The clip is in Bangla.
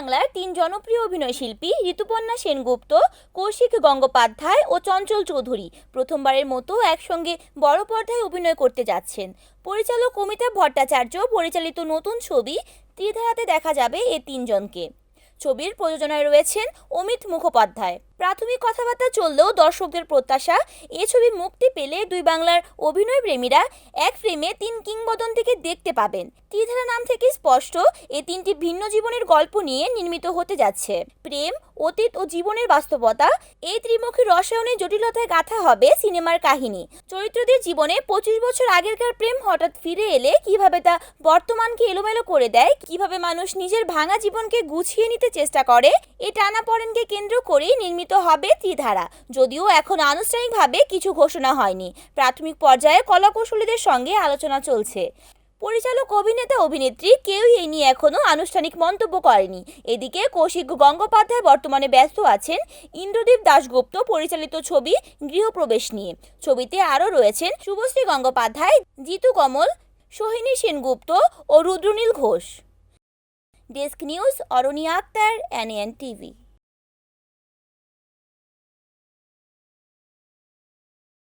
বাংলার তিন জনপ্রিয় অভিনয় শিল্পী ঋতুপর্ণা সেনগুপ্ত, কৌশিক গঙ্গোপাধ্যায় ও চঞ্চল চৌধুরী প্রথমবারের মতো একসঙ্গে বড় পর্দায় অভিনয় করতে যাচ্ছেন। পরিচালক অমিতাভ ভট্টাচার্য পরিচালিত নতুন ছবি ত্রিধারাতে দেখা যাবে এ তিনজনকে। ছবির প্রযোজনায় রয়েছেন অমিত মুখোপাধ্যায়। প্রাথমিক কথাবার্তা চললেও দর্শকদের প্রত্যাশা, এ ছবি মুক্তি পেলে দুই বাংলার অভিনয় প্রেমীরা এক ফ্রেমে তিন কিংবদন্তিকে দেখতে পাবেন। ত্রিধারা নাম থেকে স্পষ্ট, এ তিনটি ভিন্ন জীবনের গল্প নিয়ে নির্মিত হতে যাচ্ছে। প্রেম, অতীত ও জীবনের বাস্তবতা, এই ত্রিমুখী রসায়নের জটিলতায় গাথা হবে সিনেমার কাহিনী। চরিত্রদের জীবনে পঁচিশ বছর আগেরকার প্রেম হঠাৎ ফিরে এলে কীভাবে তা বর্তমানকে এলোমেলো করে দেয়, কীভাবে মানুষ নিজের ভাঙা জীবনকে গুছিয়ে নিতে চেষ্টা করে এই টানাপড়েনকে কেন্দ্র করেই নির্মিত হবে ত্রিধারা। যদিও এখন আনুষ্ঠানিকভাবে কিছু ঘোষণা হয়নি। প্রাথমিক পর্যায়ে কলাকৌশলীদের সঙ্গে আলোচনা চলছে। পরিচালক, অভিনেতা, অভিনেত্রী কেউই এই নিয়ে এখনও আনুষ্ঠানিক মন্তব্য করেনি। এদিকে কৌশিক গঙ্গোপাধ্যায় বর্তমানে ব্যস্ত আছেন ইন্দ্রদীপ দাশগুপ্ত পরিচালিত ছবি গৃহপ্রবেশ নিয়ে। ছবিতে আরও রয়েছেন শুভশ্রী গঙ্গোপাধ্যায়, জিতু কমল, সোহিনী সেনগুপ্ত ও Rudranil Ghosh. Desk news, Aroni Akter, NN TV.